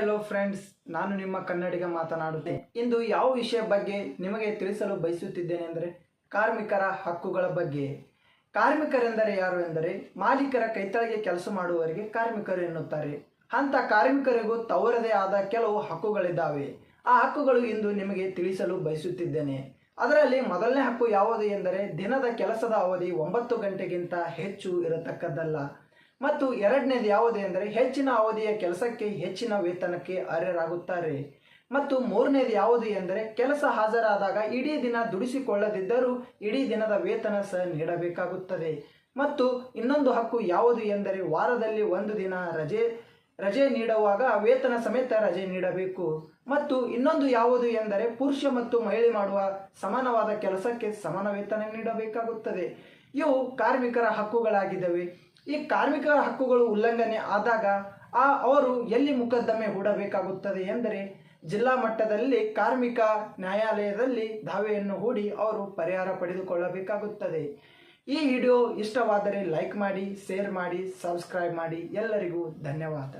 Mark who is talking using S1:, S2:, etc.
S1: Hello friends ನಾನು ನಿಮ್ಮ ಕನ್ನಡಿಗ ಮಾತನಾಡುತ್ತೇನೆ. ಇಂದು ಯಾವ ವಿಷಯ ಬಗ್ಗೆ ನಿಮಗೆ ತಿಳಿಸಲು ಬಯಸುತ್ತಿದ್ದೇನೆ ಅಂದರೆ ಕಾರ್ಮಿಕರ ಹಕ್ಕುಗಳ ಬಗ್ಗೆ. ಕಾರ್ಮಿಕರೆಂದರೆ ಯಾರು ಎಂದರೆ ಮಾಲೀಕರ ಕೈತಳಗೆ ಕೆಲಸ ಮಾಡುವವರಿಗೆ ಕಾರ್ಮಿಕರು ಎನ್ನುತ್ತಾರೆ. ಅಂತ ಕಾರ್ಮಿಕರಿಗೂ ತವರದೇ ಆದ ಕೆಲವು ಹಕ್ಕುಗಳಿದ್ದಾವೆ. ಆ ಹಕ್ಕುಗಳು ಇಂದು ನಿಮಗೆ ತಿಳಿಸಲು ಬಯಸುತ್ತಿದ್ದೇನೆ. ಅದರಲ್ಲಿ ಮೊದಲನೇ ಹಕ್ಕು ಯಾವುದು ಎಂದರೆ ದಿನದ ಕೆಲಸದ ಅವಧಿ ಒಂಬತ್ತು ಗಂಟೆಗಿಂತ ಹೆಚ್ಚು ಇರತಕ್ಕದ್ದಲ್ಲ. ಮತ್ತು ಎರಡನೇದು ಯಾವುದು ಅಂದರೆ ಹೆಚ್ಚಿನ ಅವಧಿಯ ಕೆಲಸಕ್ಕೆ ಹೆಚ್ಚಿನ ವೇತನಕ್ಕೆ ಅರ್ಹರಾಗುತ್ತಾರೆ. ಮತ್ತು ಮೂರನೇದು ಯಾವುದು ಎಂದರೆ ಕೆಲಸ ಹಾಜರಾದಾಗ ಇಡೀ ದಿನ ದುಡಿಸಿಕೊಳ್ಳದಿದ್ದರೂ ಇಡೀ ದಿನದ ವೇತನ ಸಹ ನೀಡಬೇಕಾಗುತ್ತದೆ. ಮತ್ತು ಇನ್ನೊಂದು ಹಕ್ಕು ಯಾವುದು ಎಂದರೆ ವಾರದಲ್ಲಿ ಒಂದು ದಿನ ರಜೆ ರಜೆ ನೀಡುವಾಗ ವೇತನ ಸಮೇತ ರಜೆ ನೀಡಬೇಕು. ಮತ್ತು ಇನ್ನೊಂದು ಯಾವುದು ಎಂದರೆ ಪುರುಷ ಮತ್ತು ಮಹಿಳೆ ಮಾಡುವ ಸಮಾನವಾದ ಕೆಲಸಕ್ಕೆ ಸಮಾನ ವೇತನ ನೀಡಬೇಕಾಗುತ್ತದೆ. ಇವು ಕಾರ್ಮಿಕರ ಹಕ್ಕುಗಳಾಗಿದ್ದಾವೆ. ಈ ಕಾರ್ಮಿಕರ ಹಕ್ಕುಗಳು ಉಲ್ಲಂಘನೆ ಆದಾಗ ಆ ಅವರು ಎಲ್ಲಿ ಮೊಕದ್ದಮೆ ಹೂಡಬೇಕಾಗುತ್ತದೆ ಎಂದರೆ ಜಿಲ್ಲಾ ಮಟ್ಟದಲ್ಲಿ ಕಾರ್ಮಿಕ ನ್ಯಾಯಾಲಯದಲ್ಲಿ ದಾವೆಯನ್ನು ಹೂಡಿ ಅವರು ಪರಿಹಾರ ಪಡೆದುಕೊಳ್ಳಬೇಕಾಗುತ್ತದೆ. ಈ ವಿಡಿಯೋ ಇಷ್ಟವಾದರೆ ಲೈಕ್ ಮಾಡಿ, ಶೇರ್ ಮಾಡಿ, ಸಬ್ಸ್ಕ್ರೈಬ್ ಮಾಡಿ. ಎಲ್ಲರಿಗೂ ಧನ್ಯವಾದ.